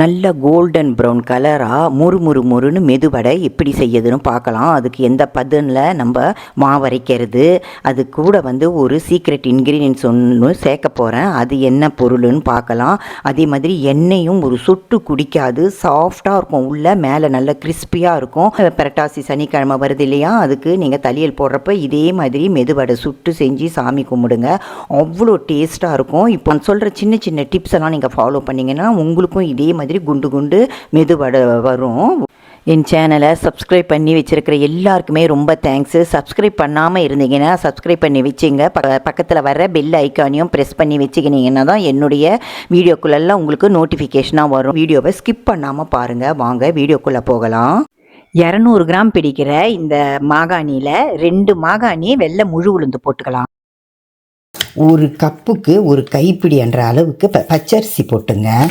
நல்ல golden brown கலராக முறு முறு முறுன்னு மெதுவடை எப்படி செய்யுதுன்னு பார்க்கலாம். அதுக்கு எந்த பதனில் நம்ம மாவரைக்கிறது அது கூட வந்து ஒரு சீக்ரெட் இன்க்ரீடியன்ஸ் ஒன்று சேர்க்க போகிறேன் அது என்ன பொருள்னு பார்க்கலாம். அதே மாதிரி எண்ணெயும் ஒரு சொட்டு குடிக்காது. சாஃப்டாக இருக்கும். உள்ள மேலே நல்ல கிறிஸ்பியாக இருக்கும். பரட்டாசி சனிக்கிழமை வருது இல்லையா? அதுக்கு நீங்கள் தலியல் போடுறப்ப இதே மாதிரி மெதுவடை சுட்டு செஞ்சு சாமி கும்பிடுங்க. அவ்வளோ டேஸ்ட்டாக இருக்கும். இப்போ நான் சொல்கிற சின்ன சின்ன டிப்ஸ் எல்லாம் நீங்கள் ஃபாலோ பண்ணிங்கன்னா உங்களுக்கும் இதே மாதிரி குண்டு குண்டு மெதுவட வரும். என் சேனலை சப்ஸ்கிரைப் பண்ணி வச்சுருக்கிற எல்லாருக்குமே ரொம்ப தேங்க்ஸு சப்ஸ்கிரைப் பண்ணாமல் இருந்தீங்கன்னா சப்ஸ்கிரைப் பண்ணி வச்சுங்க. ப பக்கத்தில் வர பெல் ஐக்கானையும் ப்ரெஸ் பண்ணி வச்சுக்கினீங்கன்னா தான் என்னுடைய வீடியோக்குள்ளெல்லாம் உங்களுக்கு நோட்டிஃபிகேஷனாக வரும். வீடியோவை ஸ்கிப் பண்ணாமல் பாருங்கள் வாங்க வீடியோக்குள்ளே போகலாம். இரநூறு கிராம் பிடிக்கிற இந்த மாகாணியில் ரெண்டு மாகாணி வெள்ளை முழு உளுந்து போட்டுக்கலாம். ஒரு கப்புக்கு ஒரு கைப்பிடி என்ற அளவுக்கு ப- பச்சரிசி போட்டுங்க.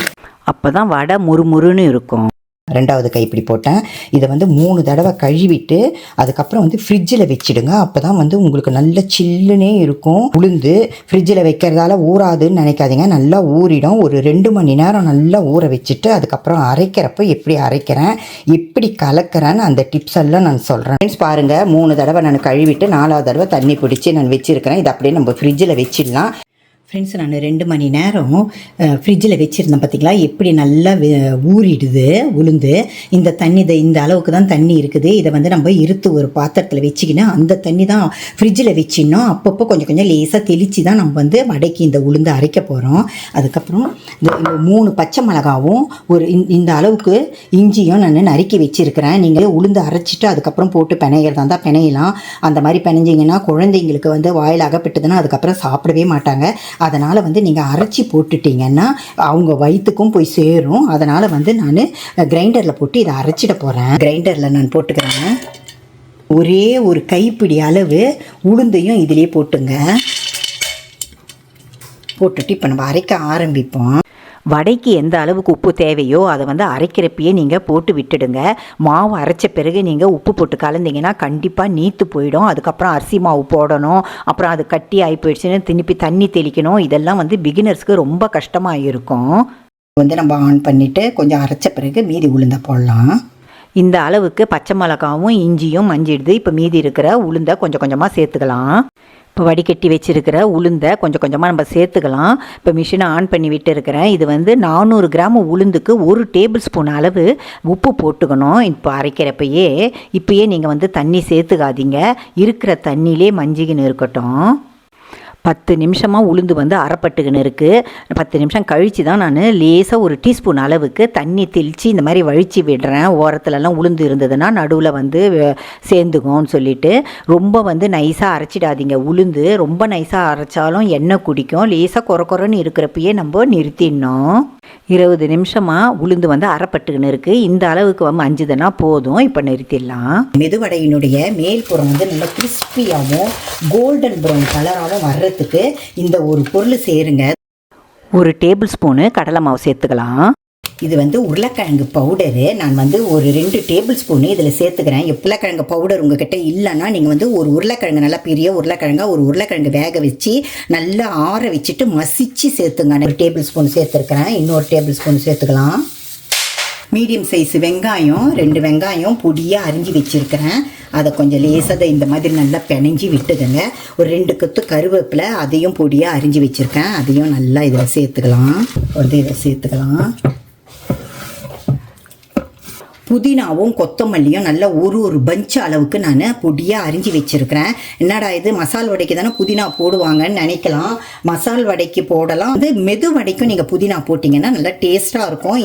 அப்போ தான் வடை முறுமுறுன்னு இருக்கும். ரெண்டாவது கைப்பிடி போட்டேன். இதை வந்து மூணு தடவை கழுவிட்டு அதுக்கப்புறம் வந்து ஃப்ரிட்ஜில் வச்சிடுங்க. அப்போ தான் வந்து உங்களுக்கு நல்ல சில்லுனே இருக்கும். உளுந்து ஃப்ரிட்ஜில் வைக்கிறதால ஊறாதுன்னு நினைக்காதீங்க. நல்லா ஊறிடும். ஒரு ரெண்டு மணி நேரம் நல்லா ஊற வச்சுட்டு அதுக்கப்புறம் அரைக்கிறப்போ எப்படி அரைக்கிறேன் எப்படி கலக்கிறேன்னு அந்த டிப்ஸ் எல்லாம் நான் சொல்கிறேன் ஃப்ரெண்ட்ஸ் பாருங்கள் மூணு தடவை நான் கழுவிட்டு நாலாவது தடவை தண்ணி பிடிச்சி நான் வச்சுருக்கிறேன். இதை அப்படியே நம்ம ஃப்ரிட்ஜில் வச்சிடலாம். ஃப்ரெண்ட்ஸ் நான் ரெண்டு மணி நேரம் ஃப்ரிட்ஜில் வச்சுருந்தேன் பார்த்திங்களா எப்படி நல்லா ஊறிடுது உளுந்து. இந்த தண்ணி இதை இந்த அளவுக்கு தான் தண்ணி இருக்குது. இதை வந்து நம்ம இருத்து ஒரு பாத்திரத்தில் வச்சுக்கின்னு அந்த தண்ணி தான் ஃப்ரிட்ஜில் வச்சிடணும். அப்பப்போ கொஞ்சம் கொஞ்சம் லேசாக தெளித்து தான் நம்ம வந்து மடக்கி இந்த உளுந்து அரைக்க போகிறோம் அதுக்கப்புறம் இந்த மூணு பச்சை மிளகாவும் ஒரு இந்த- இந்த அளவுக்கு இஞ்சியும் நான் நறுக்கி வச்சுருக்கிறேன். நீங்களே உளுந்து அரைச்சிட்டு அதுக்கப்புறம் போட்டு பிணையிறதா இருந்தால் பிணையலாம். அந்த மாதிரி பிணைஞ்சிங்கன்னா குழந்தைங்களுக்கு வந்து வாயில் அகப்பட்டதுன்னா அதுக்கப்புறம் சாப்பிடவே மாட்டாங்க. அதனால் வந்து நீங்கள் அரைச்சி போட்டுட்டீங்கன்னா அவங்க வயிற்றுக்கும் போய் சேரும். அதனால் வந்து நான் கிரைண்டரில் போட்டு இதை அரைச்சிட போகிறேன் கிரைண்டரில் நான் போட்டுக்கிறேன் ஒரே ஒரு கைப்பிடி அளவு உளுந்தையும் இதிலே போட்டுங்க. போட்டுட்டு இப்போ நம்ம அரைக்க ஆரம்பிப்போம். வடைக்கு எந்த அளவுக்கு உப்பு தேவையோ அதை வந்து அரைக்கிறப்பயே நீங்கள் போட்டு விட்டுடுங்க. மாவு அரைச்ச பிறகு நீங்கள் உப்பு போட்டு கலந்தீங்கன்னா கண்டிப்பாக நீத்து போயிடும். அதுக்கப்புறம் அரிசி மாவு போடணும். அப்புறம் அது கட்டி ஆகி போயிடுச்சுன்னு திருப்பி தண்ணி தெளிக்கணும். இதெல்லாம் வந்து பிகினர்ஸ்க்கு ரொம்ப கஷ்டமாக இருக்கும். வந்து நம்ம ஆன் பண்ணிவிட்டு கொஞ்சம் அரைச்ச பிறகு மீதி உளுந்த போடலாம். இந்த அளவுக்கு பச்சை மிளகாவும் இஞ்சியும் மஞ்சிடுது இப்போ மீதி இருக்கிற உளுந்தை கொஞ்சம் கொஞ்சமாக சேர்த்துக்கலாம். இப்போ வடிகட்டி வச்சுருக்கிற உளுந்தை கொஞ்சம் கொஞ்சமாக நம்ம சேர்த்துக்கலாம். இப்போ மிஷினை ஆன் பண்ணி விட்டு இருக்கிறேன் இது வந்து நானூறு கிராம் உளுந்துக்கு ஒரு டேபிள் ஸ்பூன் அளவு உப்பு போட்டுக்கணும். இப்போ அரைக்கிறப்பயே இப்பயே நீங்கள் வந்து தண்ணி சேர்த்துக்காதீங்க. இருக்கிற தண்ணியிலே மஞ்சிக்கின்னு இருக்கட்டும். பத்து நிமிஷமாக உளுந்து வந்து அரைப்பட்டுக்கின்னு இருக்குது பத்து நிமிஷம் கழித்து தான் நான் லேசாக ஒரு டீஸ்பூன் அளவுக்கு தண்ணி தெளித்து இந்த மாதிரி வழித்து விடுறேன். ஓரத்துலலாம் உளுந்து இருந்ததுன்னா நடுவில் வந்து சேர்ந்துக்கும்னு சொல்லிட்டு ரொம்ப வந்து நைஸாக அரைச்சிடாதீங்க. உளுந்து ரொம்ப நைஸாக அரைச்சாலும் எண்ணெய் குடிக்கும். லேசாக கொர கொரன்னு இருக்கிறப்பயே நம்ம நிறுத்திடணும். இருபது நிமிஷமாக உளுந்து வந்து அரைப்பட்டுக்கின்னு இருக்குது இந்த அளவுக்கு வந்து அஞ்சுதுன்னா போதும். இப்போ நிறுத்திடலாம். மெதுவடையினுடைய மேல்புறம் வந்து நல்லா கிறிஸ்பியாகவும் கோல்டன் ப்ரௌன் கலராகவும் வர்றதுக்கு இந்த ஒரு பொருள் சேருங்க. ஒரு டேபிள் ஸ்பூனு கடலை மாவு சேர்த்துக்கலாம். இது வந்து உருளைக்கிழங்கு பவுடரு. நான் வந்து ஒரு ரெண்டு டேபிள் ஸ்பூனு இதில் சேர்த்துக்கிறேன். உருளைக்கிழங்கு பவுடர் உங்ககிட்ட இல்லைன்னா நீங்கள் வந்து ஒரு உருளைக்கிழங்கு நல்லா பெரிய உருளைக்கிழங்கா ஒரு உருளைக்கிழங்கு வேக வச்சு நல்லா ஆற வச்சுட்டு மசிச்சு சேர்த்துங்க. ஒரு டேபிள் ஸ்பூன் சேர்த்துருக்கிறேன். இன்னொரு டேபிள் ஸ்பூன் சேர்த்துக்கலாம். மீடியம் சைஸ் வெங்காயம் ரெண்டு வெங்காயம் பொடியாக அரிஞ்சு வச்சுருக்கிறேன். அதை கொஞ்சம் லேசாக இந்த மாதிரி நல்லா பிணைஞ்சி விட்டுதுங்க ஒரு ரெண்டு கொத்து கருவேப்பிலை அதையும் பொடியாக அரிஞ்சு வச்சுருக்கேன். அதையும் நல்லா இதில் சேர்த்துக்கலாம். வந்து இதில் சேர்த்துக்கலாம். புதினாவும் கொத்தமல்லியும் நல்லா ஒரு ஒரு பஞ்ச் அளவுக்கு நான் பொடியாக அரிஞ்சு வச்சுருக்கிறேன். என்னடா இது? மசால் வடைக்கு தானே புதினா போடுவாங்கன்னு நினைக்கலாம். மசால் வடைக்கு போடலாம். வந்து மெது வடைக்கும் நீங்கள் புதினா போட்டிங்கன்னா நல்லா டேஸ்ட்டாக இருக்கும்.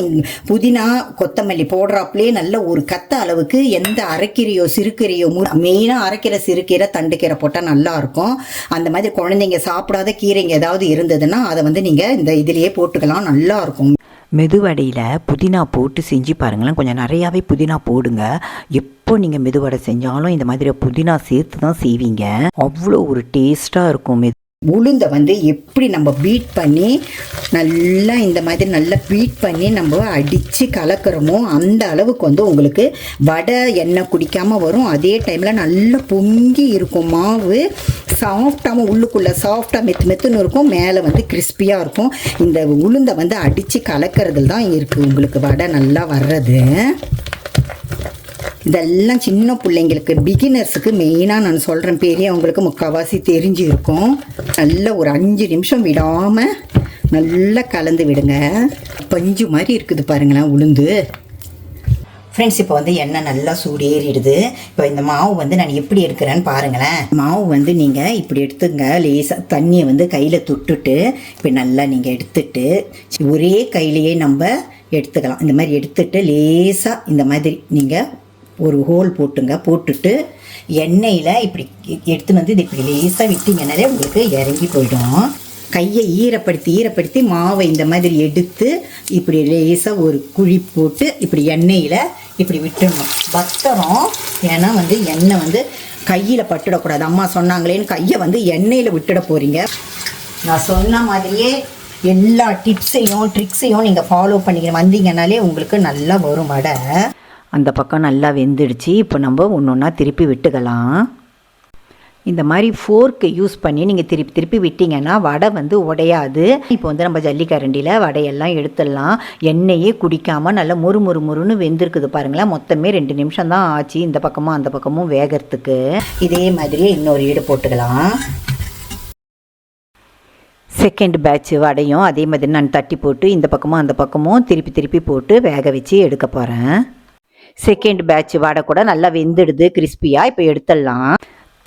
புதினா கொத்தமல்லி போடுறாப்புலேயே நல்ல ஒரு கத்த அளவுக்கு எந்த அரைக்கீரையோ சிறுகீரையோ மெயினாக அரைக்கிற சிறுகீரை தண்டுக்கீரை போட்டால் நல்லாயிருக்கும் அந்த மாதிரி குழந்தைங்க சாப்பிடாத கீரைங்க ஏதாவது இருந்ததுன்னா அதை வந்து நீங்கள் இந்த இதுலேயே போட்டுக்கலாம். நல்லாயிருக்கும் மெதுவடையில் புதினா போட்டு செஞ்சு பாருங்களேன். கொஞ்சம் நிறையாவே புதினா போடுங்க. எப்போ நீங்கள் மெதுவடை செஞ்சாலும் இந்த மாதிரி புதினா சேர்த்து தான் செய்வீங்க. அவ்வளோ ஒரு டேஸ்ட்டாக இருக்கும். மெது உளுந்தை வந்து எப்படி நம்ம பீட் பண்ணி நல்லா இந்த மாதிரி நல்லா பீட் பண்ணி நம்ம அடித்து கலக்கிறோமோ அந்த அளவுக்கு வந்து உங்களுக்கு வடை எண்ணெய் குடிக்காமல் வரும். அதே டைமில் நல்லா பொங்கி இருக்கும் மாவு. சாஃப்டாகவும் உள்ளுக்குள்ளே சாஃப்டாக மெத்து மெத்துன்னு இருக்கும். மேலே வந்து கிறிஸ்பியாக இருக்கும். இந்த உளுந்தை வந்து அடித்து கலக்கிறதுல தான் இருக்குது உங்களுக்கு வடை நல்லா வர்றது. இதெல்லாம் சின்ன பிள்ளைங்களுக்கு பிகினர்ஸுக்கு மெயினாக நான் சொல்கிறேன் பெரியவங்களுக்கு முக்கால்வாசி தெரிஞ்சு இருக்கும் நல்ல ஒரு அஞ்சு நிமிஷம் விடாமல் நல்லா கலந்து விடுங்க. பஞ்சு மாதிரி இருக்குது பாருங்களேன் உளுந்து. ஃப்ரெண்ட்ஸ் இப்போ வந்து எண்ணெய் நல்லா சூடு ஏறிடுது இப்போ இந்த மாவு வந்து நான் எப்படி எடுக்கிறேன்னு பாருங்களேன். மாவு வந்து நீங்கள் இப்படி எடுத்துங்க. லேசாக தண்ணியை வந்து கையில் தொட்டுட்டு இப்போ நல்லா நீங்கள் எடுத்துட்டு ஒரே கையிலேயே நம்ம எடுத்துக்கலாம். இந்த மாதிரி எடுத்துட்டு லேசாக இந்த மாதிரி நீங்கள் ஒரு ஹோல் போட்டுங்க. போட்டுட்டு எண்ணெயில் இப்படி எடுத்துன்னு வந்து இது இப்படி லேசாக விட்டிங்கனாலே உங்களுக்கு? இறங்கி போயிடும். கையை ஈரப்படுத்தி ஈரப்படுத்தி மாவை இந்த மாதிரி எடுத்து இப்படி லேசாக ஒரு குழி போட்டு இப்படி எண்ணெயில் இப்படி விட்டுடணும். பத்திரம் ஏன்னா வந்து எண்ணெய் வந்து கையில் பட்டுடக்கூடாது. அம்மா சொன்னாங்களேன்னு கையை வந்து எண்ணெயில் விட்டுட போகிறீங்க நான் சொன்ன மாதிரியே எல்லா டிப்ஸையும் ட்ரிக்ஸையும் நீங்கள் ஃபாலோ பண்ணிக்க வந்தீங்கனாலே உங்களுக்கு நல்லா வரும். வடை அந்த பக்கம் நல்லா வெந்துடுச்சு. இப்போ நம்ம ஒன்று ஒன்றா திருப்பி விட்டுக்கலாம். இந்த மாதிரி ஃபோர்க்கு யூஸ் பண்ணி நீங்கள் திருப்பி திருப்பி விட்டிங்கன்னா வடை வந்து உடையாது. இப்போ வந்து நம்ம ஜல்லிக்கரண்டியில் வடையெல்லாம் எடுத்துடலாம். எண்ணெயே குடிக்காமல் நல்லா முறு முறு முறுன்னு வெந்திருக்குது பாருங்களேன். மொத்தமே ரெண்டு நிமிஷம் தான் ஆச்சு இந்த பக்கமும் அந்த பக்கமும் வேகிறதுக்கு. இதே மாதிரியே இன்னொரு ஈடு போட்டுக்கலாம். செகண்ட் பேட்ச் வடையும் அதே மாதிரி நான் தட்டி போட்டு இந்த பக்கமும் அந்த பக்கமும் திருப்பி திருப்பி போட்டு வேக வச்சு எடுக்க போகிறேன் செகண்ட் பேட்ச் வடை கூட நல்லா வெந்துடுது கிறிஸ்பியாக இப்போ எடுத்துடலாம்.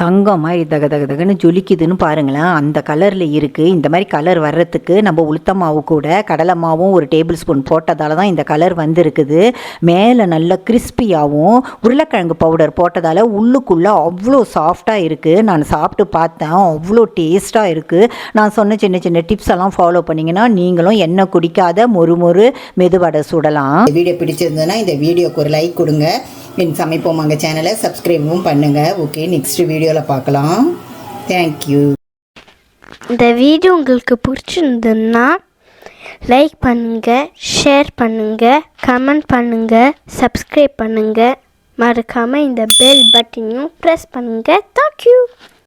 தங்கம் மாதிரி தக தக தகன்னு ஜொலிக்குதுன்னு பாருங்களேன். அந்த கலரில் இருக்குது இந்த மாதிரி கலர் வர்றதுக்கு நம்ம உளுத்த மாவு கூட கடலை மாவும் ஒரு டேபிள் ஸ்பூன் போட்டதால தான் இந்த கலர் வந்திருக்குது. மேலே நல்லா கிறிஸ்பியாகவும் உருளைக்கிழங்கு பவுடர் போட்டதால் உள்ளுக்குள்ளே அவ்வளோ சாஃப்டாக இருக்குது நான் சாப்பிட்டு பார்த்தேன். அவ்வளோ டேஸ்ட்டாக இருக்குது நான் சொன்ன சின்ன சின்ன டிப்ஸ் எல்லாம் ஃபாலோ பண்ணிங்கன்னா நீங்களும் எண்ணெய் குடிக்காத மொறு மொறு மெதுவடை சுடலாம். வீடியோ பிடிச்சிருந்ததுன்னா இந்த வீடியோக்கு ஒரு லைக் கொடுங்க. என் சமைப்போம் அங்கே சேனலை சப்ஸ்கிரைபும் பண்ணுங்கள் ஓகே நெக்ஸ்ட் வீடியோவில் பார்க்கலாம். தேங்க்யூ இந்த வீடியோ உங்களுக்கு பிடிச்சிருந்ததுன்னா லைக் பண்ணுங்கள் ஷேர் பண்ணுங்கள் கமெண்ட் பண்ணுங்கள் சப்ஸ்கிரைப் பண்ணுங்கள் மறக்காமல் இந்த பெல் பட்டனையும் ப்ரெஸ் பண்ணுங்கள் தேங்க்யூ